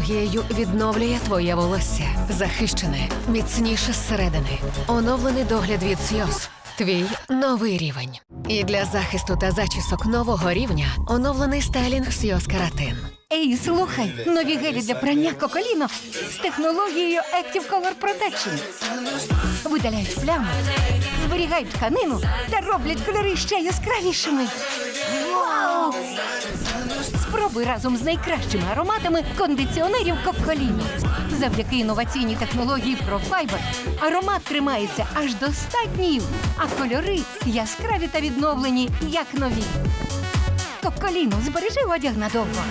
технологією відновлює твоє волосся. Захищене, міцніше зсередини. Оновлений догляд від сльоз. Твій новий рівень. І для захисту та зачісок нового рівня оновлений стайлінг сльоз каратин. Ей, слухай, нові гелі для прання коколіно з технологією Active Color Protection. Видаляють плями, зберігають тканину та роблять кольори ще яскравішими. Вау! Спробуй разом з найкращими ароматами кондиціонерів Коколіно. Завдяки інноваційній технології ProFiber аромат тримається аж до 100 днів, а кольори яскраві та відновлені, як нові. Коколіно збережи одяг надовго.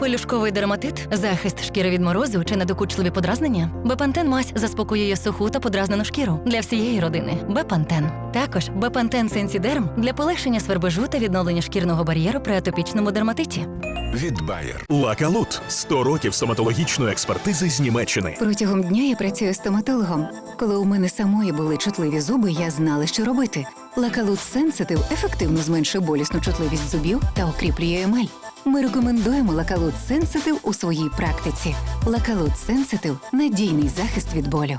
Пелюшковий дерматит, захист шкіри від морозу чи недокучливі подразнення. Бепантен мазь заспокоює суху та подразнену шкіру для всієї родини. Бепантен. Також Бепантен Сенсідерм для полегшення свербежу та відновлення шкірного бар'єру при атопічному дерматиті. Від Bayer. Лакалут 100 років стоматологічної експертизи з Німеччини. Протягом дня я працюю стоматологом. Коли у мене самої були чутливі зуби, я знала, що робити. Лакалут Сенситив ефективно зменшує болісну чутливість зубів та укріплює емаль. Ми рекомендуємо Лакалут Сенситив у своїй практиці. Лакалут Сенситив надійний захист від болю.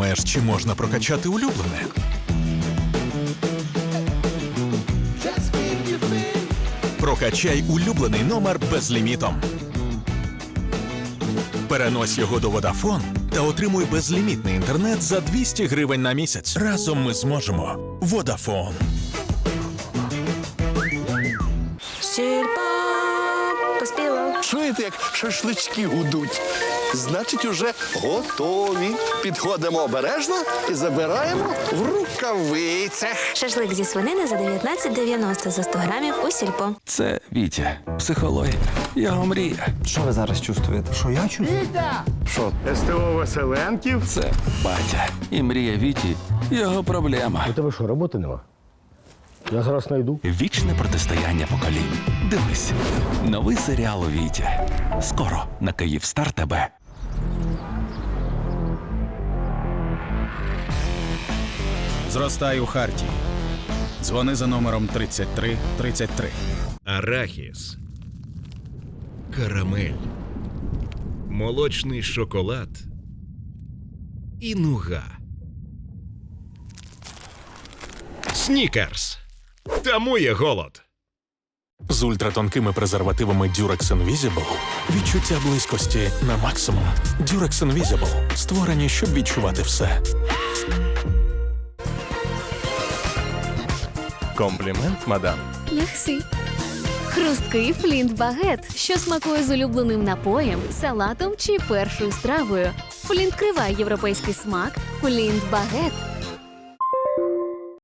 Думаєш, чи можна прокачати улюблене? Прокачай улюблений номер безлімітом. Перенось його до Vodafone та отримуй безлімітний інтернет за 200 гривень на місяць. Разом ми зможемо. Vodafone. Сільпо поспіло. Чуєте, як шашлички гудуть? Значить, уже готові. Підходимо обережно і забираємо в рукавицях. Шашлик зі свинини за 19,90 за 100 грамів у сільпо. Це Вітя, психологія, його мрія. Що ви зараз чувствуєте? Що я чувствую? Що, СТО Веселенків. Це батя. І мрія Віті його проблема. У тебе що, роботи нема? Я зараз знайду. Вічне протистояння поколінь. Дивись, новий серіал у Вітя. Скоро на Київстар тебе. Зростай у Хартії. Дзвони за номером 3333. Арахіс, карамель, молочний шоколад і нуга. Снікерс. Тамує голод. З ультратонкими презервативами Durex Invisible відчуття близькості на максимум. Durex Invisible створені, щоб відчувати все. Комплімент, мадам. Мерсі. Хрусткий флінт багет, що смакує з улюбленим напоєм, салатом чи першою стравою. Флінт криває європейський смак. Флінт багет